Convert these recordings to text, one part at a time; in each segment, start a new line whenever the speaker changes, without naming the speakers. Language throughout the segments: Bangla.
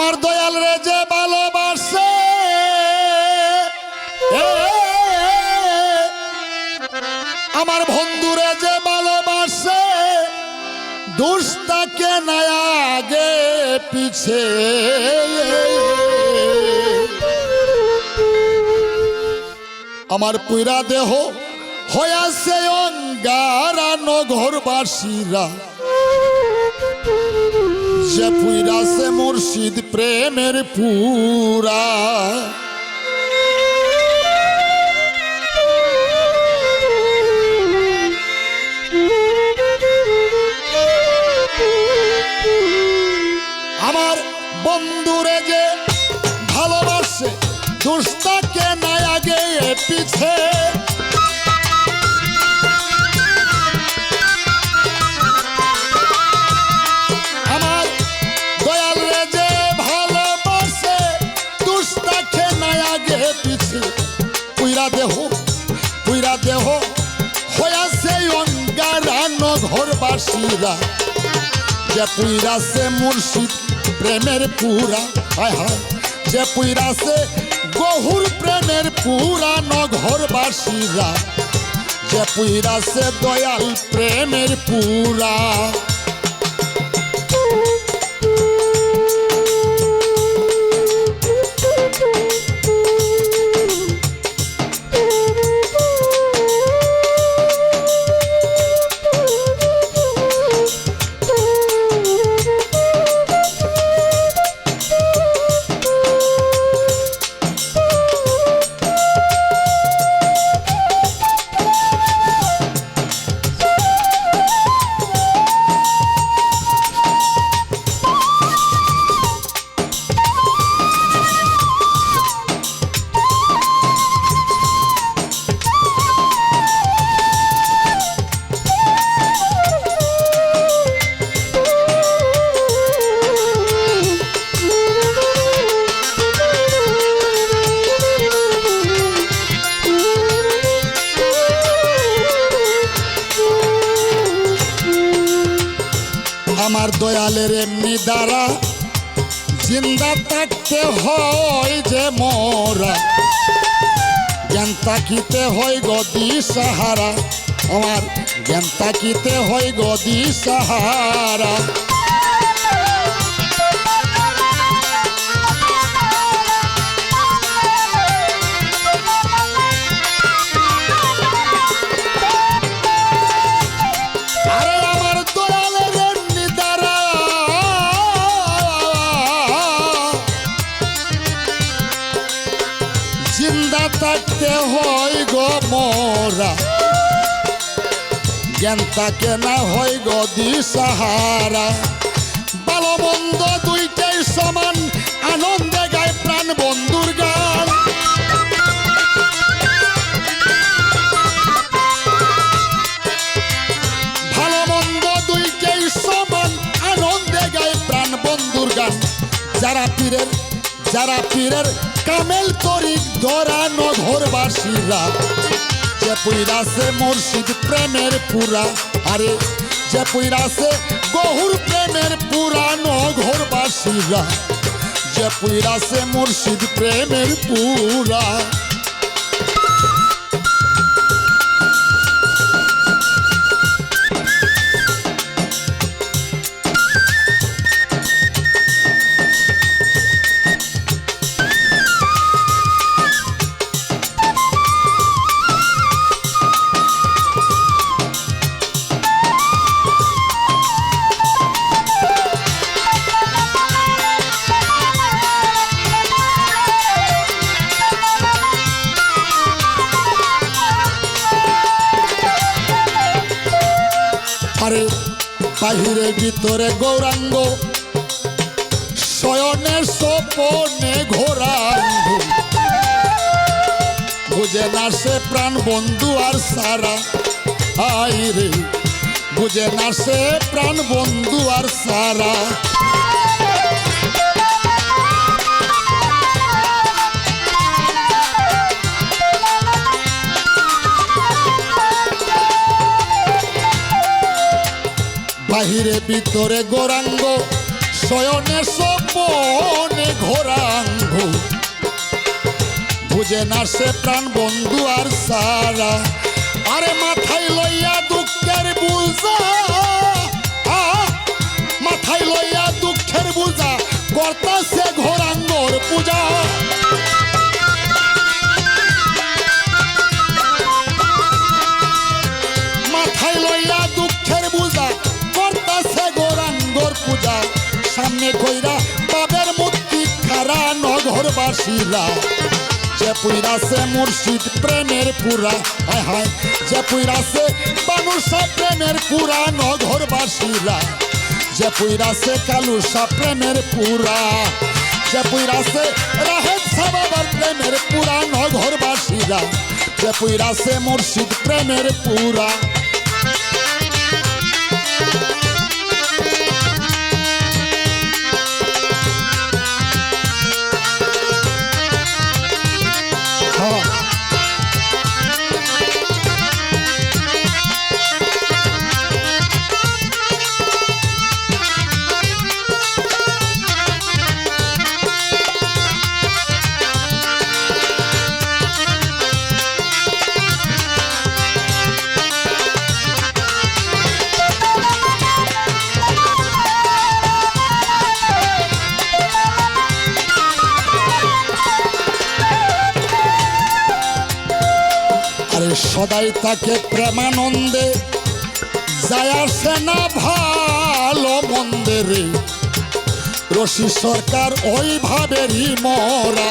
আমার দয়াল রে যে ভালোবাসে। আমার বন্ধুরে যে ভালোবাসে, দুষ্টাকে নাই আগে পিছে। আমার পুরা দেহ হয়াছে অঙ্গারানো ঘরবাসীরা। যে পুইরাছে মুর্শিদ প্রেমের পুরা। আমার বন্ধুরে যে ভালোবাসে দুষ্টাকে নাই আগে পিছে। পুইরা দেহ পুইরা দেহ হয়াছে অঙ্গারানো ঘরবাসীরা। যে পুইরাছে মুর্শিদ প্রেমের পুরা, হায় হায়, যে পুইরাছে গহুর প্রেমের পুরানো ঘরবাসীরা, যে পুইরাছে দয়াল প্রেমের পুরা। আমার দয়ালের এমনি দ্বারা, জিন্দা থাকতে হয় যে মোরা। জ্ঞান তাকিতে হয় গদি সাহারা আমার জ্ঞান তাকিতে হয় গদি সাহারা থাকতে হয় গো মোরা। জ্ঞান তাকে না হয় গদি সাহারা ভালো মন্দ দুইটাই সমান, আনন্দে গায় প্রাণ বন্ধুর গান। ভালো মন্দ দুইটাই সমান, আনন্দে গায় প্রাণ বন্ধুর গান। যারা পীরের যারা পীরের কামেল তরিক ধরানো ঘরবাসীরা যে পুইরাছে মুর্শিদ প্রেমের পুরা, আরে, যে পুইরাছে গহুর প্রেমের পুরা ঘরবাসীরা যে পুইরাছে মুর্শিদ প্রেমের পুরা। আরে বাহিরে ভিতরে গৌরাঙ্গ। শয়নে সপনে ঘোরাঙ্গ। বুঝে না সে প্রাণ বন্ধু আর সারা। আই রে, বুঝে না সে প্রাণ বন্ধু আর সারা। বাহিরে ভিতরে গোরাঙ্গ, শয়নে সপনে ঘোরাঙ্গ। বুঝে না সে প্রাণ বন্ধু আর সারা। আরে মাথায় লইয়া দুঃখের বুঝা সামনে কইরা বাবের মূর্তি খারা নগরবাসীরা যে পুইরাছে মুর্শিদ প্রেমের পুরা, হায় হায়। যে পুইরাছে বানুষা প্রেমের পুরা নগরবাসীরা যে পুইরাছে কালুসা প্রেমের পুরা। যে পুইরাছে রাহেব সাবাবার প্রেমের পুরা নগরবাসীরা যে পুইরাছে মুর্শিদ প্রেমের পুরা। আরে সদাই তাকে প্রেমানন্দে যায় আসে না ভালো মন্দিরে রশি সরকার ওইভাবেরই মরা।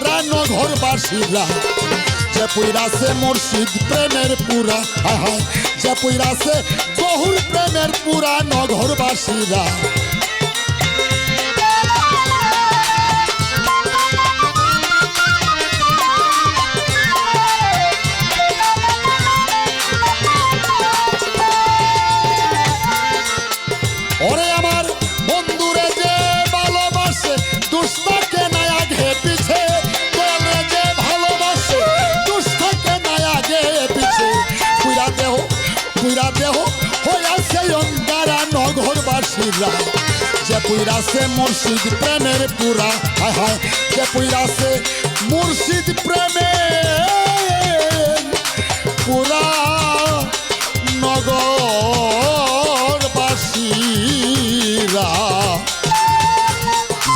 তোরা নগরবাসীরা যে পুইরাছে মুর্শিদ প্রেমের পুরা হায় যে পুইরাছে বহুর প্রেমের পুরা নগরবাসীরা নগরবাসীরা যে পুইরাছে মুর্শিদ প্রেমের পুরা। হায় হায়, যে পুইরাছে মুর্শিদ প্রেমের পুরা। নগরবাসীরা,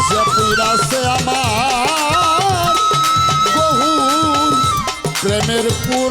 যে পুরাছে আমার বহুর প্রেমের পুরা।